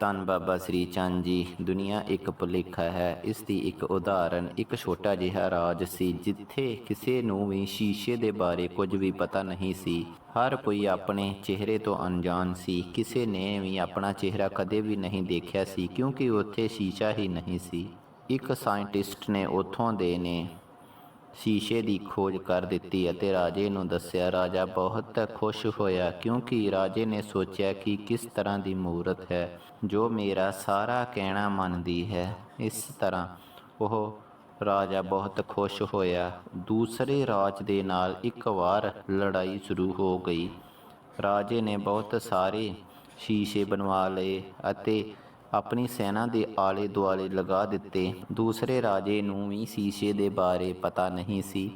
ਧੰਨ ਬਾਬਾ ਸ੍ਰੀ ਚੰਦ ਜੀ, ਦੁਨੀਆ ਇੱਕ ਭੁਲੇਖਾ ਹੈ। ਇਸ ਦੀ ਇੱਕ ਉਦਾਹਰਨ, ਇੱਕ ਛੋਟਾ ਜਿਹਾ ਰਾਜ ਸੀ, ਜਿੱਥੇ ਕਿਸੇ ਨੂੰ ਵੀ ਸ਼ੀਸ਼ੇ ਦੇ ਬਾਰੇ ਕੁਝ ਵੀ ਪਤਾ ਨਹੀਂ ਸੀ। ਹਰ ਕੋਈ ਆਪਣੇ ਚਿਹਰੇ ਤੋਂ ਅਣਜਾਣ ਸੀ। ਕਿਸੇ ਨੇ ਵੀ ਆਪਣਾ ਚਿਹਰਾ ਕਦੇ ਵੀ ਨਹੀਂ ਦੇਖਿਆ ਸੀ, ਕਿਉਂਕਿ ਉੱਥੇ ਸ਼ੀਸ਼ਾ ਹੀ ਨਹੀਂ ਸੀ। ਇੱਕ ਸਾਇੰਟਿਸਟ ਨੇ ਉੱਥੋਂ ਦੇ ਨੇ ਸ਼ੀਸ਼ੇ ਦੀ ਖੋਜ ਕਰ ਦਿੱਤੀ ਅਤੇ ਰਾਜੇ ਨੂੰ ਦੱਸਿਆ, ਰਾਜਾ, ਬਹੁਤ ਖੁਸ਼ ਹੋਇਆ ਕਿਉਂਕਿ ਰਾਜੇ ਨੇ ਸੋਚਿਆ ਕਿ ਕਿਸ ਤਰ੍ਹਾਂ ਦੀ ਮੂਰਤ ਹੈ ਜੋ ਮੇਰਾ ਸਾਰਾ ਕਹਿਣਾ ਮੰਨਦੀ ਹੈ। ਇਸ ਤਰ੍ਹਾਂ ਉਹ ਰਾਜਾ ਬਹੁਤ ਖੁਸ਼ ਹੋਇਆ। ਦੂਸਰੇ ਰਾਜ ਦੇ ਨਾਲ ਇੱਕ ਵਾਰ ਲੜਾਈ ਸ਼ੁਰੂ ਹੋ ਗਈ। ਰਾਜੇ ਨੇ ਬਹੁਤ ਸਾਰੇ ਸ਼ੀਸ਼ੇ ਬਣਵਾ ਲਏ ਅਤੇ ਆਪਣੀ ਸੈਨਾ ਦੇ ਆਲੇ ਦੁਆਲੇ ਲਗਾ ਦਿੱਤੇ। ਦੂਸਰੇ ਰਾਜੇ ਨੂੰ ਵੀ ਸ਼ੀਸ਼ੇ ਦੇ ਬਾਰੇ ਪਤਾ ਨਹੀਂ ਸੀ।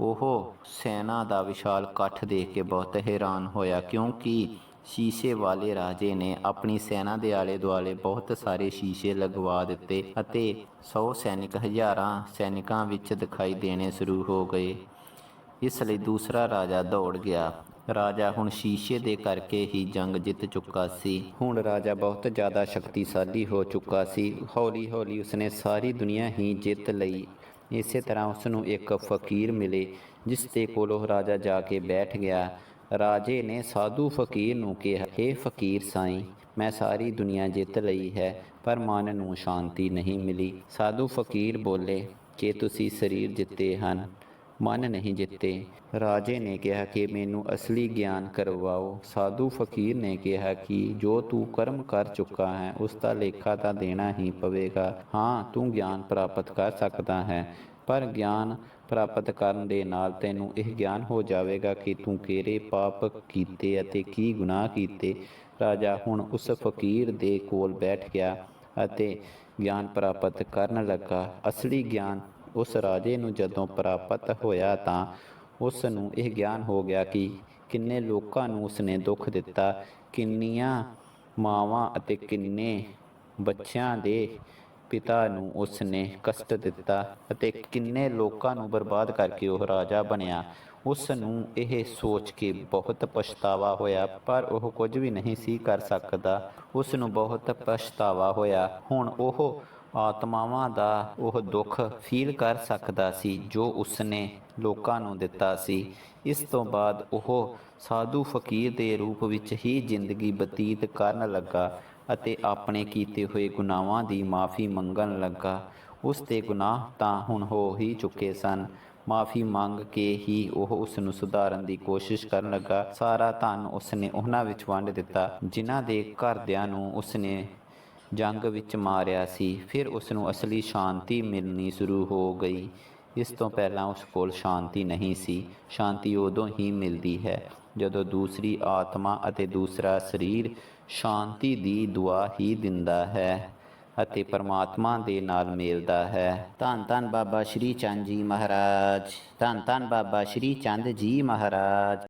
ਉਹ ਸੈਨਾ ਦਾ ਵਿਸ਼ਾਲ ਇਕੱਠ ਦੇਖ ਕੇ ਬਹੁਤ ਹੈਰਾਨ ਹੋਇਆ ਕਿਉਂਕਿ ਸ਼ੀਸ਼ੇ ਵਾਲੇ ਰਾਜੇ ਨੇ ਆਪਣੀ ਸੈਨਾ ਦੇ ਆਲੇ ਦੁਆਲੇ ਬਹੁਤ ਸਾਰੇ ਸ਼ੀਸ਼ੇ ਲਗਵਾ ਦਿੱਤੇ ਅਤੇ 100 ਸੈਨਿਕ ਹਜ਼ਾਰਾਂ ਸੈਨਿਕਾਂ ਵਿੱਚ ਦਿਖਾਈ ਦੇਣੇ ਸ਼ੁਰੂ ਹੋ ਗਏ। ਇਸ ਲਈ ਦੂਸਰਾ ਰਾਜਾ ਦੌੜ ਗਿਆ। ਰਾਜਾ ਹੁਣ ਸ਼ੀਸ਼ੇ ਦੇ ਕਰਕੇ ਹੀ ਜੰਗ ਜਿੱਤ ਚੁੱਕਾ ਸੀ। ਹੁਣ ਰਾਜਾ ਬਹੁਤ ਜ਼ਿਆਦਾ ਸ਼ਕਤੀਸ਼ਾਲੀ ਹੋ ਚੁੱਕਾ ਸੀ। ਹੌਲੀ ਹੌਲੀ ਉਸਨੇ ਸਾਰੀ ਦੁਨੀਆ ਹੀ ਜਿੱਤ ਲਈ। ਇਸੇ ਤਰ੍ਹਾਂ ਉਸ ਨੂੰ ਇੱਕ ਫਕੀਰ ਮਿਲੇ, ਜਿਸ ਦੇ ਕੋਲ ਉਹ ਰਾਜਾ ਜਾ ਕੇ ਬੈਠ ਗਿਆ। ਰਾਜੇ ਨੇ ਸਾਧੂ ਫਕੀਰ ਨੂੰ ਕਿਹਾ हे ਫਕੀਰ ਸਾਈਂ, ਮੈਂ ਸਾਰੀ ਦੁਨੀਆ ਜਿੱਤ ਲਈ ਹੈ, ਪਰ ਮਨ ਨੂੰ ਸ਼ਾਂਤੀ ਨਹੀਂ ਮਿਲੀ। ਸਾਧੂ ਫਕੀਰ ਬੋਲੇ ਕਿ ਤੁਸੀਂ ਸਰੀਰ ਜਿੱਤੇ ਹਨ ਮਨ ਨਹੀਂ ਜਿੱਤੇ। ਰਾਜੇ ਨੇ ਕਿਹਾ ਕਿ ਮੈਨੂੰ ਅਸਲੀ ਗਿਆਨ ਕਰਵਾਓ। ਸਾਧੂ ਫਕੀਰ ਨੇ ਕਿਹਾ ਕਿ ਜੋ ਤੂੰ ਕਰਮ ਕਰ ਚੁੱਕਾ ਹੈ, ਉਸ ਦਾ ਲੇਖਾ ਤਾਂ ਦੇਣਾ ਹੀ ਪਵੇਗਾ। ਹਾਂ, ਤੂੰ ਗਿਆਨ ਪ੍ਰਾਪਤ ਕਰ ਸਕਦਾ ਹੈ, ਪਰ ਗਿਆਨ ਪ੍ਰਾਪਤ ਕਰਨ ਦੇ ਨਾਲ ਤੈਨੂੰ ਇਹ ਗਿਆਨ ਹੋ ਜਾਵੇਗਾ ਕਿ ਤੂੰ ਕਿਹੜੇ ਪਾਪ ਕੀਤੇ ਅਤੇ ਕੀ ਗੁਨਾਹ ਕੀਤੇ। ਰਾਜਾ ਹੁਣ ਉਸ ਫਕੀਰ ਦੇ ਕੋਲ ਬੈਠ ਗਿਆ ਅਤੇ ਗਿਆਨ ਪ੍ਰਾਪਤ ਕਰਨ ਲੱਗਾ। ਅਸਲੀ ਗਿਆਨ ਉਸ ਰਾਜੇ ਨੂੰ ਜਦੋਂ ਪ੍ਰਾਪਤ ਹੋਇਆ ਤਾਂ ਉਸ ਨੂੰ ਇਹ ਗਿਆਨ ਹੋ ਗਿਆ ਕਿ ਕਿੰਨੇ ਲੋਕਾਂ ਨੂੰ ਉਸਨੇ ਦੁੱਖ ਦਿੱਤਾ, ਕਿੰਨੀਆਂ ਮਾਵਾਂ ਅਤੇ ਕਿੰਨੇ ਬੱਚਿਆਂ ਦੇ ਪਿਤਾ ਨੂੰ ਉਸਨੇ ਕਸ਼ਟ ਦਿੱਤਾ ਅਤੇ ਕਿੰਨੇ ਲੋਕਾਂ ਨੂੰ ਬਰਬਾਦ ਕਰਕੇ ਉਹ ਰਾਜਾ ਬਣਿਆ। ਉਸ ਨੂੰ ਇਹ ਸੋਚ ਕੇ ਬਹੁਤ ਪਛਤਾਵਾ ਹੋਇਆ, ਪਰ ਉਹ ਕੁਝ ਵੀ ਨਹੀਂ ਸੀ ਕਰ ਸਕਦਾ। ਉਸ ਨੂੰ ਬਹੁਤ ਪਛਤਾਵਾ ਹੋਇਆ। ਹੁਣ ਉਹ ਆਤਮਾਵਾਂ ਦਾ ਉਹ ਦੁੱਖ ਫੀਲ ਕਰ ਸਕਦਾ ਸੀ ਜੋ ਉਸਨੇ ਲੋਕਾਂ ਨੂੰ ਦਿੱਤਾ ਸੀ। ਇਸ ਤੋਂ ਬਾਅਦ ਉਹ ਸਾਧੂ ਫਕੀਰ ਦੇ ਰੂਪ ਵਿੱਚ ਹੀ ਜ਼ਿੰਦਗੀ ਬਤੀਤ ਕਰਨ ਲੱਗਾ ਅਤੇ ਆਪਣੇ ਕੀਤੇ ਹੋਏ ਗੁਨਾਹਾਂ ਦੀ ਮਾਫੀ ਮੰਗਣ ਲੱਗਾ। ਉਸ ਦੇ ਗੁਨਾਹ ਤਾਂ ਹੁਣ ਹੋ ਹੀ ਚੁੱਕੇ ਸਨ। ਮਾਫੀ ਮੰਗ ਕੇ ਹੀ ਉਹ ਉਸ ਨੂੰ ਸੁਧਾਰਨ ਦੀ ਕੋਸ਼ਿਸ਼ ਕਰਨ ਲੱਗਾ। ਸਾਰਾ ਧਨ ਉਸਨੇ ਉਹਨਾਂ ਵਿੱਚ ਵੰਡ ਦਿੱਤਾ, ਜਿਨ੍ਹਾਂ ਦੇ ਘਰਦਿਆਂ ਨੂੰ ਉਸਨੇ ਜੰਗ ਵਿੱਚ ਮਾਰਿਆ ਸੀ। ਫਿਰ ਉਸ ਨੂੰ ਅਸਲੀ ਸ਼ਾਂਤੀ ਮਿਲਣੀ ਸ਼ੁਰੂ ਹੋ ਗਈ। ਇਸ ਤੋਂ ਪਹਿਲਾਂ ਉਸ ਕੋਲ ਸ਼ਾਂਤੀ ਨਹੀਂ ਸੀ। ਸ਼ਾਂਤੀ ਉਦੋਂ ਹੀ ਮਿਲਦੀ ਹੈ ਜਦੋਂ ਦੂਸਰੀ ਆਤਮਾ ਅਤੇ ਦੂਸਰਾ ਸਰੀਰ ਸ਼ਾਂਤੀ ਦੀ ਦੁਆ ਹੀ ਦਿੰਦਾ ਹੈ ਅਤੇ ਪਰਮਾਤਮਾ ਦੇ ਨਾਲ ਮਿਲਦਾ ਹੈ। ਧੰਨ ਧੰਨ ਬਾਬਾ ਸ਼੍ਰੀ ਚੰਦ ਜੀ ਮਹਾਰਾਜ। ਧੰਨ ਧੰਨ ਬਾਬਾ ਸ਼੍ਰੀ ਚੰਦ ਜੀ ਮਹਾਰਾਜ।